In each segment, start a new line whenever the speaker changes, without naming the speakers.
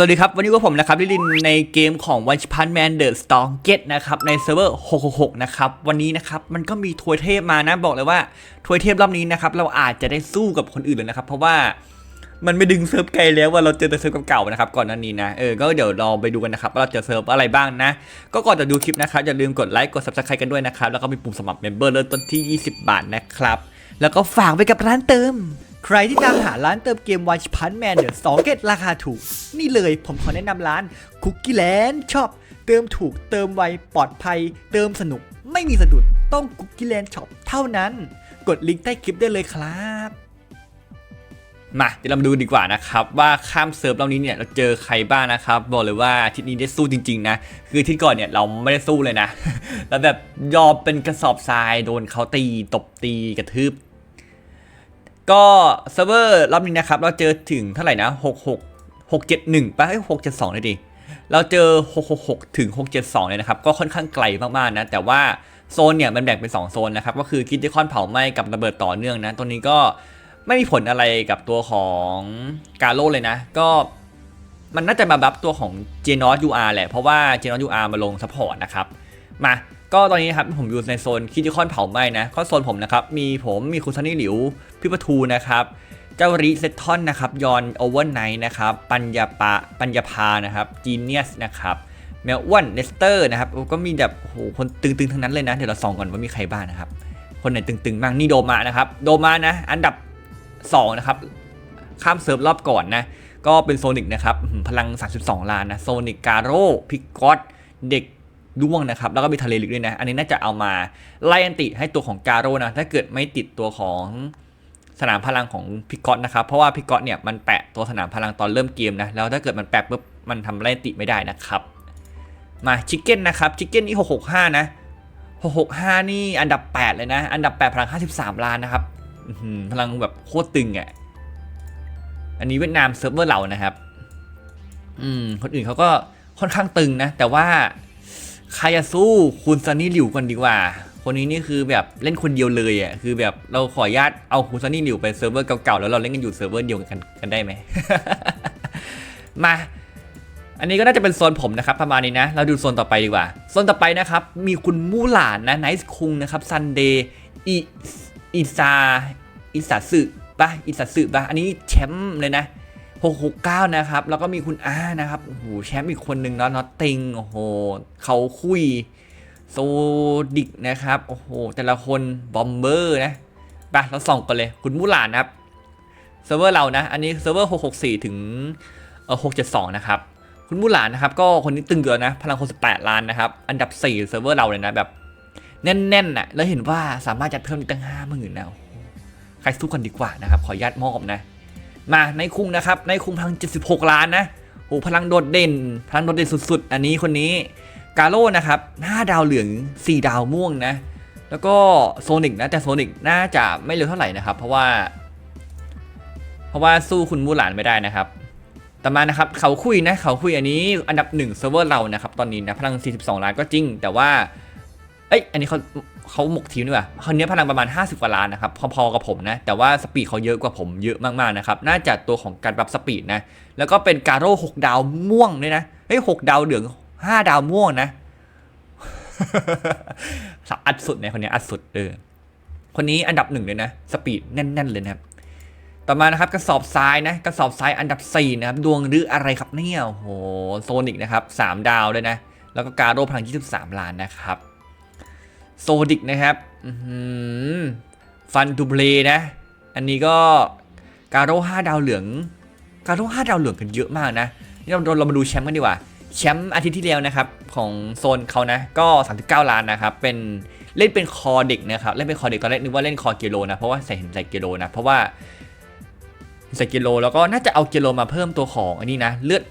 สวัสดีครับ วันนี้ก็ผมนะครับลิลินในเกมของ One Punch Man The Strongest นะครับในเซิร์ฟเวอร์ 666 นะครับ วันนี้นะครับ มันก็มีทวยเทพมานะ บอกเลยว่าทวยเทพรอบนี้นะครับ เราอาจจะได้สู้กับคนอื่นเลยนะครับ เพราะว่ามันไม่ดึงเซิร์ฟไกลแล้วว่าเราเจอแต่เซิร์ฟเก่าๆนะครับ ก่อนหน้านี้นะเออก็เดี๋ยวราไปดูกันนะครับว่าเราจอเซิร์ฟอะไรบ้างนะ ก็ก่อนจะดูคลิปนะครับอย่าลืมกดไลค์กด Subscribe กันด้วยนะครับแล้วก็มีปุ่มสมัครเมมเบอร์เริ่มต้นที่ 20 บาทนะครับแล้วก็ฝากไว้กับร้านเติม ใครที่ตามหาร้านเติมเกม One Punch Man เดอะสองเกตราคาถูก นี่เลยผมขอแนะนำร้าน Cookie Land ชอบเติมถูกเติมไวปลอดภัย เติมสนุกไม่มีสะดุดต้อง Cookie Land Shop เท่านั้น กดลิงก์ใต้คลิปได้เลยครับมาเดี๋ยวเรามาดูดีกว่านะครับ ว่าข้ามเซิร์ฟรอบนี้เนี่ยเราเจอใครบ้างนะครับ บอกเลยว่าทิศนี้ได้สู้จริงๆนะคือที่ก่อนเนี่ยเราไม่ได้สู้เลยนะ แล้วแบบยอมเป็นกระสอบทรายโดนเขาตีตบตีกระทืบ ก็เซิร์ฟเวอร์รอบนี้นะครับ เราเจอถึงเท่าไหร่นะ66 671ป่ะเอ้ย672เลยดิ เราเจอ 666 ถึง 672 เลยนะครับ ก็ค่อนข้างไกลมากๆนะ แต่ว่าโซนเนี่ยมันแบ่งเป็น 2 โซนนะครับ ก็คือคิดที่คอนเผาไหม้กับระเบิดต่อเนื่องนะ ตัวนี้ก็ไม่มีผลอะไรกับตัวของกาโลเลยนะ ก็มันน่าจะมาบัฟตัวของเจนอสยูอาร์แหละ เพราะว่าเจนอสยูอาร์มาลงซัพพอร์ตนะครับ มา ก็ตอนนี้ครับผมอยู่ในโซนคิติคอนเผาไหม้นะก็โซนผมนะครับ มีผมมีคุณซันนี่หลิว พี่ประทูนะครับ เจ้าริเซตทอนนะครับ ยอนโอเวอร์ไนท์นะครับ ปัญญาปะปัญญาพานะครับจีเนียสนะครับ แมวอ้วนเนสเตอร์นะครับ ก็มีแบบโอ้โหคนตึงๆ ทั้งนั้นเลยนะ เดี๋ยวเราส่องก่อนว่ามีใครบ้างนะครับ คนไหนตึงๆบ้างนี่โดมานะครับ โดมานะ อันดับ 2 นะครับ ข้ามเซิร์ฟรอบก่อนนะ ก็เป็นโซนิกนะครับ พลัง 32 ล้านนะ โซนิกการโร่พิกกอตเด็ก ด้วงนะครับ แล้วก็มีทะเลลึกด้วยนะ อันนี้น่าจะเอามาไล่อันติให้ตัวของการโรนะ ถ้าเกิดไม่ติดตัวของสนามพลังของพิกอตนะครับ เพราะว่าพิกอตเนี่ยมันแปะตัวสนามพลังตอนเริ่มเกมนะ แล้วถ้าเกิดมันแปะปุ๊บมันทำไล่อันติไม่ได้นะครับ มาชิคเก้นนะครับ ชิคเก้นนี่665 นะ 665 นี่อันดับ 8 เลยนะ อันดับ 8 พลัง 53 ล้านนะครับพลังแบบโคตรตึงอะ อันนี้เวียดนามเซิร์ฟเวอร์เรานะครับ อืม คนอื่นเขาก็ค่อนข้างตึงนะ แต่ว่า ใครจะสู้คุณซันนี่หลิวกันดีกว่า คนนี้นี่คือแบบเล่นคนเดียวเลยอะคือแบบเราขออนุญาตเอาคุณซันนี่หลิวไปเซิร์ฟเวอร์เก่าๆแล้วเราเล่นกันอยู่เซิร์ฟเวอร์เดียวกันกันได้ไหม มาอันนี้ก็น่าจะเป็นโซนผมนะครับประมาณนี้นะ เราดูโซนต่อไปดีกว่า โซนต่อไปนะครับ มีคุณมู่หลานนะไนซ์คุงนะครับซันเดย์อีอีซาอิสาสึปะอิสาสึปะอันนี้แชมป์เลยนะ 669 นะครับ แล้วก็มีคุณอานะครับ โอ้โห แชมป์อีกคนนึงเนาะน็อตติง โอ้โห เขาคุยโซดิกนะครับ โอ้โห แต่ละคนบอมเบอร์นะไปเราส่องกันเลย คุณมูหลานนะครับเซิร์ฟเวอร์เรานะ อันนี้เซิร์ฟเวอร์ 664 ถึงเออ672 นะครับ คุณมูหลานนะครับ ก็คนนี้ตึงเกินนะ พลังคน18 ล้านนะครับ อันดับ 4 เซิร์ฟเวอร์เราเลยนะ แบบแน่นๆน่ะ แล้วเห็นว่าสามารถจัดเพิ่มอีกตั้ง 5 0,000นะใครสู้กันดีกว่านะครับ ขออนุญาตมอบนะ มาในคุงนะครับในคุงพลัง 76 ล้านนะโอ้พลังโดดเด่น พลังโดดเด่นสุด ๆ อันนี้คนนี้กาโร่นะครับ5ดาวเหลือง 4 ดาวม่วงนะ แล้วก็โซนิกนะแต่โซนิกน่าจะไม่เร็วเท่าไหร่นะครับ เพราะว่า เพราะว่าสู้คุณมูหลานไม่ได้นะครับต่อมานะครับเขาคุยนะเขาคุยอันนี้อันดับหนึ่งเซิร์ฟเวอร์เรานะครับตอนนี้นะพลัง 42 ล้านก็จริง แต่ว่าเอ้ยอันนี้เขา เขาหมกทีมด้วยว่ะคนนี้พลังประมาณ 50กว่าล้านนะครับพอๆกับผมนะ แต่ว่าสปีดเขาเยอะกว่าผมเยอะมากๆนะครับน่าจะตัวของการปรับสปีดนะแล้วก็เป็นการโร่6ดาวม่วงด้วยนะเฮ้ย6ดาวเหลือง 5 ดาวม่วงนะอัดสุดเนี่ยคนนี้อัดสุดเออคนนี้อันดับหนึ่งเลยนะสปีดแน่น ๆ เลยนะครับต่อมานะครับกระสอบทรายนะกระสอบทรายอันดับ4นะครับดวงหรืออะไรครับเนี่ยโอ้โหโซนิกนะครับ3ดาวเลยนะ แล้วก็การโร่พลัง 23 ล้านนะครับ โซดิกนะครับฟันดูเบลนะ อันนี้ก็การโร่5ดาวเหลือง การโร่5ดาวเหลืองกันเยอะมากนะ นี่เราเรามาดูแชมป์กันดีกว่า แชมป์อาทิตย์ที่แล้วนะครับ ของโซนเขานะ ก็ 39 ล้านนะครับ เป็นเล่นเป็นคอเด็กนะครับ เล่นเป็นคอเด็กตอนแรกนึกว่าเล่นคอเกโลนะ เพราะว่าใส่เห็นใส่เกโลนะ เพราะว่าใส่เกโลแล้วก็น่าจะเอาเกโลมาเพิ่มตัวของอันนี้นะ เลือด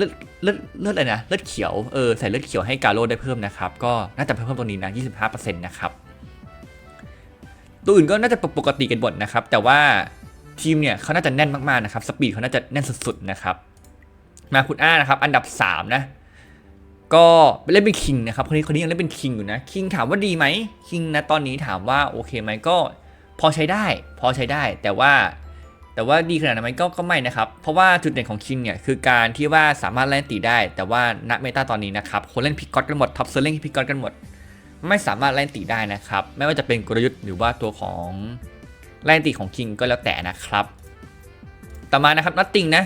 เลือดเลือดเลือดอะไรนะเลือดเขียวเออใส่เลือดเขียวให้กาโร่ได้เพิ่มนะครับก็น่าจะเพิ่มตรงนี้นะ25%นะครับตัวอื่นก็น่าจะปกติกันหมดนะครับ แต่ว่าทีมเนี่ยเขาน่าจะแน่นมากๆนะครับสปีดเขาน่าจะแน่นสุดๆนะครับ มาคุณอ้านะครับ อันดับ 3 นะ ก็เล่นเป็นคิงนะครับคนนี้คนนี้ยังเล่นเป็นคิงอยู่นะคิงถามว่าดีไหมคิงนะตอนนี้ถามว่าโอเคไหมก็พอใช้ได้ พอใช้ได้แต่ว่า แต่ว่าดีขนาดนั้นไหมก็ก็ไม่นะครับ เพราะว่าจุดเด่นของคิงเนี่ยคือการที่ว่าสามารถเล่นตีได้ แต่ว่าณเมตาตอนนี้นะครับคนเล่นพิกกอตกันหมดท็อปเซอร์เล่นพิกกอตกันหมด ไม่สามารถเล่นตีได้นะครับไม่ว่าจะเป็นกลยุทธ์หรือว่าตัวของเล่นตีของคิงก็แล้วแต่นะครับ ต่อมานะครับนัตติงนะ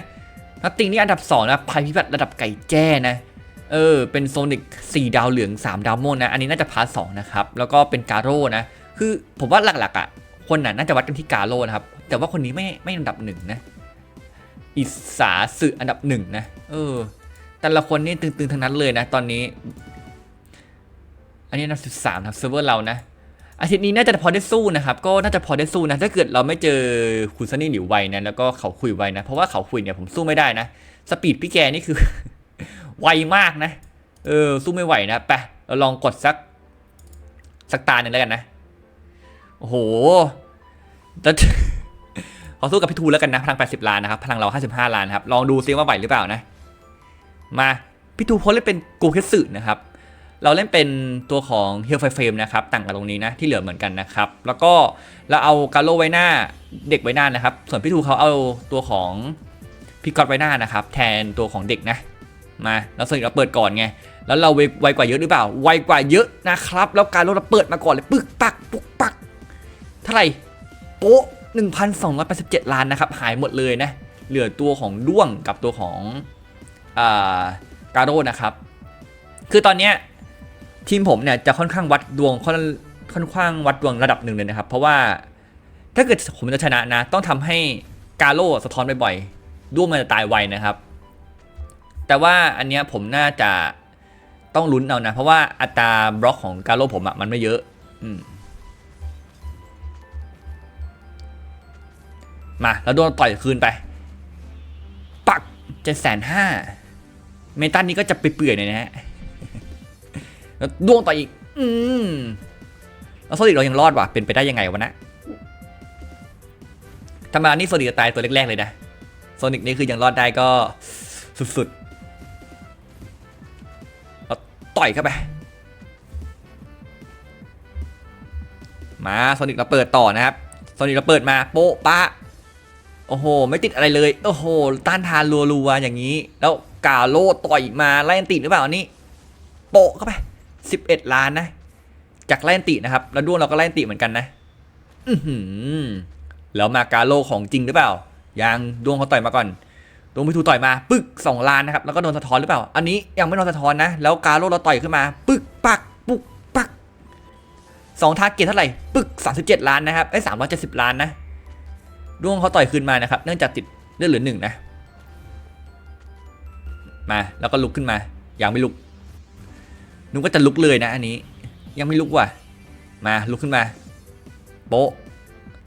นัตติงนี่อันดับ2นะภัยพิบัติระดับไก่แจ้นะเออเป็นโซนิก4ดาวเหลือง 3 ดาวม่วงนะอันนี้น่าจะพาร์ทสนะครับแล้วก็เป็นกาโร่นะคือผมว่าหลักๆอะคนน่ะน่าจะวัดกันที่กาโร่นะครับ แต่ว่าคนนี้ไม่ไม่อันดับหนึ่งนะ อิสาสึอันดับหนึ่งนะ เออ แต่ละคนนี่ตึงๆทั้งนั้นเลยนะ ตอนนี้ อันนี้อันดับสิบสามครับเซิร์ฟเวอร์เรานะอาทิตย์นี้น่าจะพอได้สู้นะครับ ก็น่าจะพอได้สู้นะ ถ้าเกิดเราไม่เจอคุณซันนี่หลิวไวนะ แล้วก็เขาคุยไวนะ เพราะว่าเขาคุยเนี่ยผมสู้ไม่ได้นะ สปีดพี่แกนี่คือ ไวมากนะ เออ สู้ไม่ไหวนะ ไป เราลองกดสัก สักตาหนึ่งแล้วกันนะ โอ้โหแต่ อสู้กับพี่ทูแล้วกันนะพลัง 80 ล้านนะครับพลังเรา 55 ล้านครับลองดูซิว่าไหวหรือเปล่านะ มาพี่ทูโพสเล่นเป็นโกเคสึนะครับเราเล่นเป็นตัวของเฮลไฟเฟมนะครับต่างกันตรงนี้นะที่เหลือเหมือนกันนะครับแล้วก็เราเอากาโลไว้หน้าเด็กไว้หน้านะครับส่วนพี่ทูเขาเอาตัวของพี่กอตไว้หน้านะครับแทนตัวของเด็กนะมาแล้วสนิทเราเปิดก่อนไงแล้วเราไวไวกว่าเยอะหรือเปล่า ไวกว่าเยอะนะครับ แล้วการเราเปิดมาก่อนเลย ปึ๊กปัก ปุ๊กปัก เท่าไหร่โป๊ะ 1,287 ล้านนะครับ หายหมดเลยนะ เหลือตัวของด้วงกับตัวของอาการโรนะครับ คือตอนเนี้ยทีมผมเนี่ยจะค่อนข้างวัดดวงค่อนค่อนข้างวัดดวงระดับหนึ่งเลยนะครับ เพราะว่าถ้าเกิดผมจะชนะนะ ต้องทำให้กาโร่สะท้อนบ่อยๆด้วงมันจะตายไวนะครับ แต่ว่าอันเนี้ยผมน่าจะต้องลุ้นเอานะ เพราะว่าอัตราบล็อกของกาโร่ผมอะมันไม่เยอะ อืม มา แล้วโดนต่อยคืนไป ปักเจ็ดแสนห้าเมตันนี้ก็จะไปเปื่อยๆหน่อยนะฮะแล้วดวงต่อยอีก อืมแล้วโซลิดเรายังรอดว่ะ เป็นไปได้ยังไงวะนะธรรมดานี่โซลิดจะตายตัวแรกๆเลยนะ โซนิกนี่คือยังรอดได้ก็สุดๆแล้วต่อยเข้าไป มาโซนิกเราเปิดต่อนะครับ โซนิกเราเปิดมาโป๊ะปะ อ้โห ไม่ติดอะไรเลย โอ้โห ต้านทานรัวๆอย่างนี้ แล้วกาโลต่อยมาไล่นติดหรือเปล่านนี้โปะเข้าไป11 ล้านนะ จากไล่นตินะครับ แล้วด้วงเราก็ไล่นติเหมือนกันนะอือหือแล้วมากาโลของจริงหรือเปล่า ยังดวงเขาต่อยมาก่อนดวงพิทูต่อยมา ปึ๊ก2ล้านนะครับ แล้วก็โดนสะท้อนหรือเปล่า อันนี้ยังไม่โดนสะท้อนนะ แล้วกาโลเราต่อยขึ้นมา ปึ๊กปัก ปุ๊กปักสองทาร์เก็ตเท่าไหร่ ปึ๊ก37 ล้านนะครับเอ้สามร้อย370ล้านนะ ดวงเขาต่อยคืนมานะครับ เนื่องจากติดเลือดเหลือหนึ่งนะ มาแล้วก็ลุกขึ้นมายังไม่ลุกนึกว่าจะลุกเลยนะอันนี้ ยังไม่ลุกว่ะ มาลุกขึ้นมา โป๊ะ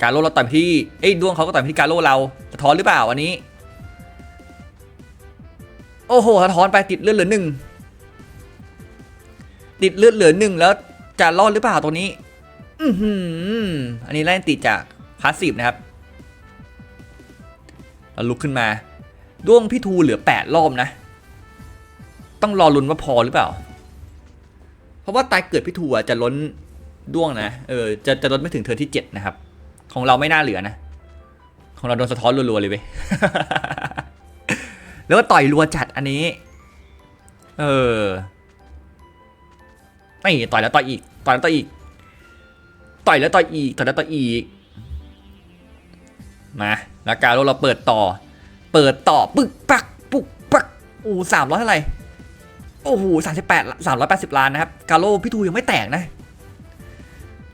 การโลเราต่อยไปที่เอ้ยดวงเขาก็ต่อยไปที่การโลเราสะท้อนหรือเปล่าอันนี้ โอ้โหสะท้อนไปติดเลือดเหลือหนึ่งติดเลือดเหลือหนึ่งแล้วจะรอดหรือเปล่าตัวนี้ อือหืออันนี้ไล่ติดจากพาสซีฟนะครับ เราลุกขึ้นมาด้วงพี่ทูเหลือ 8 รอบนะ ต้องรอลุ้นว่าพอหรือเปล่า เพราะว่าตายเกิดพี่ทูจะล้นด้วงนะเออจะจะล้นไม่ถึงเธอที่ 7 นะครับ ของเราไม่น่าเหลือนะ ของเราโดนสะท้อนรัวๆเลยเว้ยแล้วก็ต่อยรัวจัดอันนี้ เออไม่ต่อยแล้วต่อยอีก ต่อยแล้วต่อยอีก ต่อยแล้วต่อยอีก ต่อยแล้วต่อยอีก มาแล้วการโรเราเปิดต่อ เปิดต่อปึ๊กปักปุ๊กปักโอ้สามร้อยเท่าไหร่โอ้โหสามสิบแปดสามร้อยแปดสิบล้านนะครับกาโลพี่ทูยังไม่แตกนะ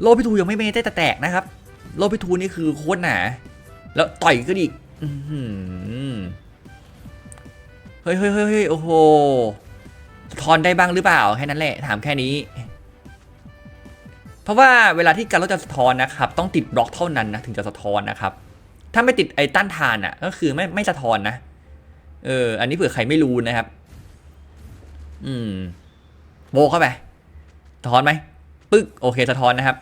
โลพี่ทูยังไม่เมได้แต่แตกนะครับ โลพี่ทูนี่คือโคตรหนา แล้วต่อยขึ้นอีกอื้อหือเฮ้ยเฮ้ยเฮ้ยโอ้โหทอนได้บ้างหรือเปล่าแค่นั้นแหละถามแค่นี้ เพราะว่าเวลาที่การเราจะสะท้อนนะครับ ต้องติดบล็อกเท่านั้นนะถึงจะสะท้อนนะครับ ถ้าไม่ติดไอ้ต้านทานอะ ก็คือไม่ไม่สะท้อนนะ เออ อันนี้เผื่อใครไม่รู้นะครับ อืมโบเข้าไปสะท้อนไหมปึ๊กโอเคสะท้อนนะครับ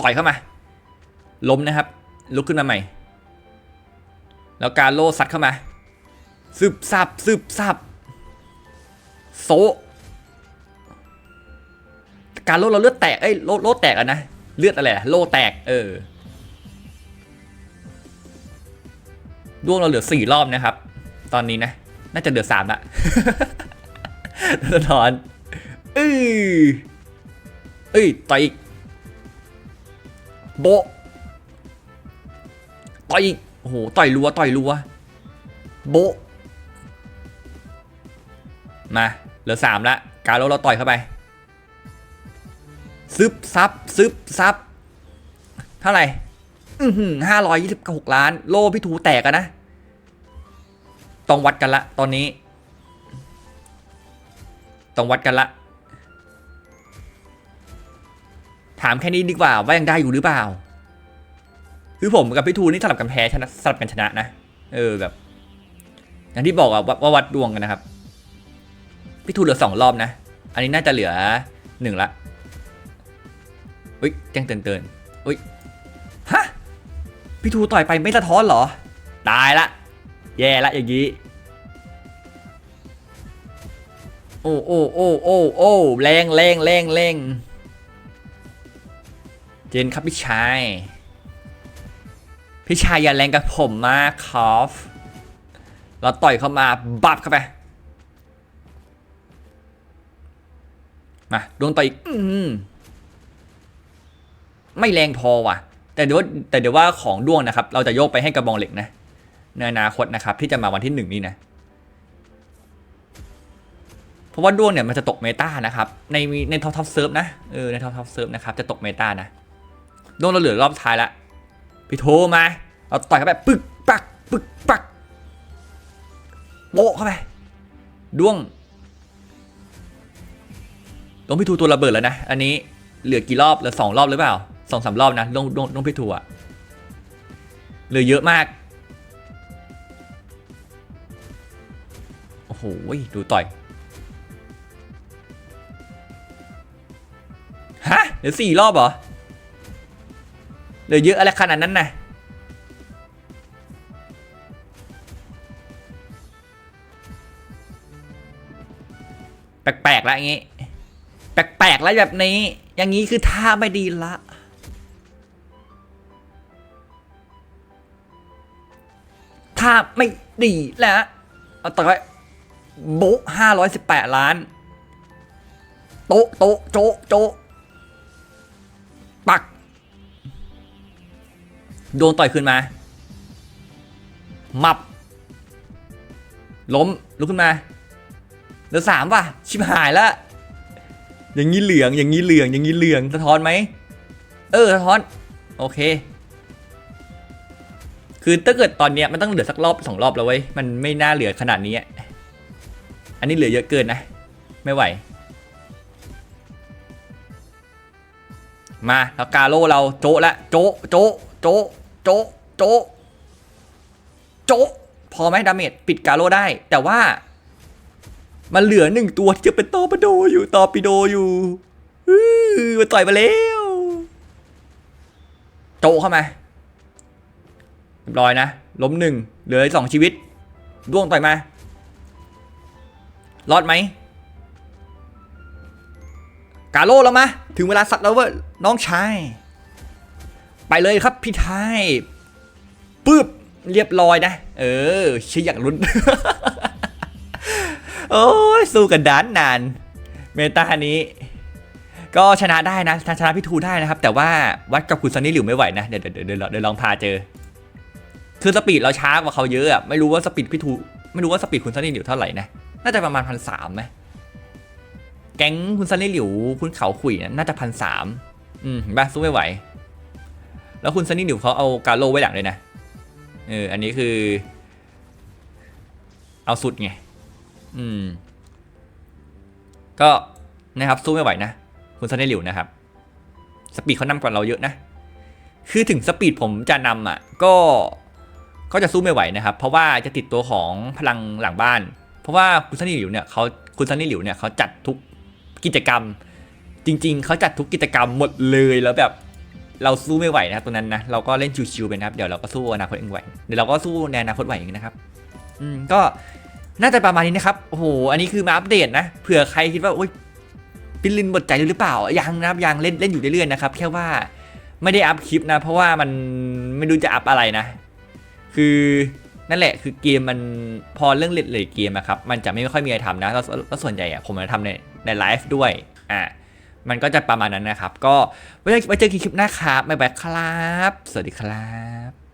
ต่อยเข้ามา ล้มนะครับ ลุกขึ้นมาใหม่ แล้วการโล่ซัดเข้ามาซึบซับซึบซับโซ การโลเราเลือดแตกเอ้ยโลโลแตกอะนะเลือดอะไรโลแตกเออดวงเราเหลือสี่รอบนะครับ ตอนนี้นะ น่าจะเหลือสามละสะท้อนเอ้ยเอ้ยต่อยอีกโบต่อยอีกโอ้โหต่อยรัวต่อยรัวโบมาเหลือสามละการโลเราต่อยเข้าไป ซึบซับซึบซับเท่าไหร่ห้าร้อยยี่สิบหกล้าน โลพี่ทูแตกอะนะ ต้องวัดกันละ ตอนนี้ ต้องวัดกันละ ถามแค่นี้ดีกว่า ว่ายังได้อยู่หรือเปล่า คือผมกับพี่ทูนี่สลับกันแพ้ชนะสลับกันชนะนะ เออแบบ อย่างที่บอกอะว่าว่าวัดดวงกันนะครับ พี่ทูเหลือสองรอบนะ อันนี้น่าจะเหลือหนึ่งละ อุ้ยแจ้งเตือนเตือนอุ้ยฮะพี่ทูต่อยไปไม่สะท้อนเหรอ ตายละ แย่ละอย่างนี้ โอ้โอ้โอ้โอ้โอ้แรงแรงแรงแรงเจนครับพี่ชาย พี่ชายอย่าแรงกับผมมากครับเราต่อยเข้ามาบับเข้าไปมาดวงต่อยอีกอื้อหือ ไม่แรงพอว่ะ แต่เดี๋ยวแต่เดี๋ยวว่าของด้วงนะครับ เราจะโยกไปให้กระบองเหล็กนะในอนาคตนะครับ ที่จะมาวันที่หนึ่งนี้นะเพราะว่าด้วงเนี่ยมันจะตกเมตานะครับ ในในท็อปท็อปเซิร์ฟนะเออในท็อปท็อปเซิร์ฟนะครับจะตกเมตานะด้วงเราเหลือรอบท้ายละพี่โทมาเราต่อยเข้าไปปึกปักปึกปักโปะเข้าไปด้วงด้วงพี่ทูตัวระเบิดแล้วนะ อันนี้เหลือกี่รอบเหลือสองรอบหรือเปล่า สองสามรอบนะด้งด้งด้งพี่ทูอะเหลือเยอะมาก โอ้โห ดูต่อย ฮะเดี๋ยวสี่รอบเหรอ เหลือเยอะอะไรขนาดนั้นนะแปลกๆแล้วอย่างงี้ แปลกๆแล้วแบบนี้ อย่างนี้คือท่าไม่ดีละ ท่าไม่ดีแล้วเอาต่อไปโบ๊ห้าร้อยสิบแปดล้าน โต๊ะโต๊ะโจ๊ะโจ๊ะปัก โดนต่อยขึ้นมา มับ ล้ม ลุกขึ้นมาเหลือสามป่ะ ชิบหายแล้ว อย่างนี้เหลือง อย่างนี้เหลือง อย่างนี้เหลือง สะท้อนไหม เออ สะท้อน โอเค คือถ้าเกิดตอนเนี้ยมันต้องเหลือสักรอบสองรอบแล้วเว้ย มันไม่น่าเหลือขนาดนี้ อันนี้เหลือเยอะเกินนะ ไม่ไหว มาแล้วกาโลเราโจะละโจะโจะโจะโจะโจะโจะพอไหมดาเมจปิดกาโลได้ แต่ว่า มันเหลือหนึ่งตัวที่จะเป็นตอร์ปิโดอยู่ตอร์ปิโดอยู่อื้อมันต่อยมาแล้ว โจะเข้ามา รียบร้อยนะ ล้มหนึ่งเหลือสองชีวิตด้วงต่อยมา รอดไหม กาโลแล้วมา ถึงเวลาสัตว์แล้วเว้ยน้องชาย ไปเลยครับพี่ไทยปึ๊บเรียบร้อยนะ เออชิอยากลุ้น โอ้ยสู้กันดานนาน เมตานี้ ก็ชนะได้นะชนะพี่ทูได้นะครับ แต่ว่าวัดกับคุณซันนี่หลิวไม่ไหวนะ เดี๋ยวเดี๋ยวเดี๋ยวลองพาเจอ คือสปีดเราช้ากว่าเขาเยอะอะไม่รู้ว่าสปีดพี่ทูไม่รู้ว่าสปีดคุณซันนี่หลิวเท่าไหร่นะน่าจะประมาณพันสามไหมแก๊งคุณซันนี่หลิวคุณเขาขุยนะน่าจะพันสามอืมเห็นปะสู้ไม่ไหว แล้วคุณซันนี่หลิวเขาเอากาโลไว้หลังเลยนะเอออันนี้คือ เอาสุดไงอืม ก็นะครับสู้ไม่ไหวนะคุณซันนี่หลิวนะครับ สปีดเขานำกว่าเราเยอะนะคือถึงสปีดผมจะนำอะ ก็ ก็จะสู้ไม่ไหวนะครับ เพราะว่าจะติดตัวของพลังหลังบ้าน เพราะว่าคุณซันนี่หลิวเนี่ยเขาคุณซันนี่หลิวเนี่ยเขาจัดทุกกิจกรรม จริง ๆเขาจัดทุกกิจกรรมหมดเลยแล้วแบบเราสู้ไม่ไหวนะครับตรงนั้นนะเราก็เล่นชิวๆไปนะครับเดี๋ยวเราก็สู้อนาคตเองไหวเดี๋ยวเราก็สู้ในอนาคตไหวเองนะครับ อืมก็น่าจะประมาณนี้นะครับโอ้โหอันนี้คือมาอัปเดตนะเผื่อใครคิดว่าโอ๊ยพี่ลินหมดใจหรือเปล่ายังนะครับยังเล่นเล่นอยู่เรื่อยๆนะครับแค่ว่าไม่ได้อัพคลิปนะ เพราะว่ามันไม่รู้จะอัพอะไรนะ คือนั่นแหละคือเกมมันพอเรื่องเล็ดเลยเกมอะครับมันจะไม่ค่อยมีอะไรทำนะแล้วส่วนใหญ่อะผมจะทำในในไลฟ์ด้วยอะมันก็จะประมาณนั้นนะครับ ก็ไว้เจอไว้เจอกันคลิปหน้าครับบ๊ายบายครับ สวัสดีครับ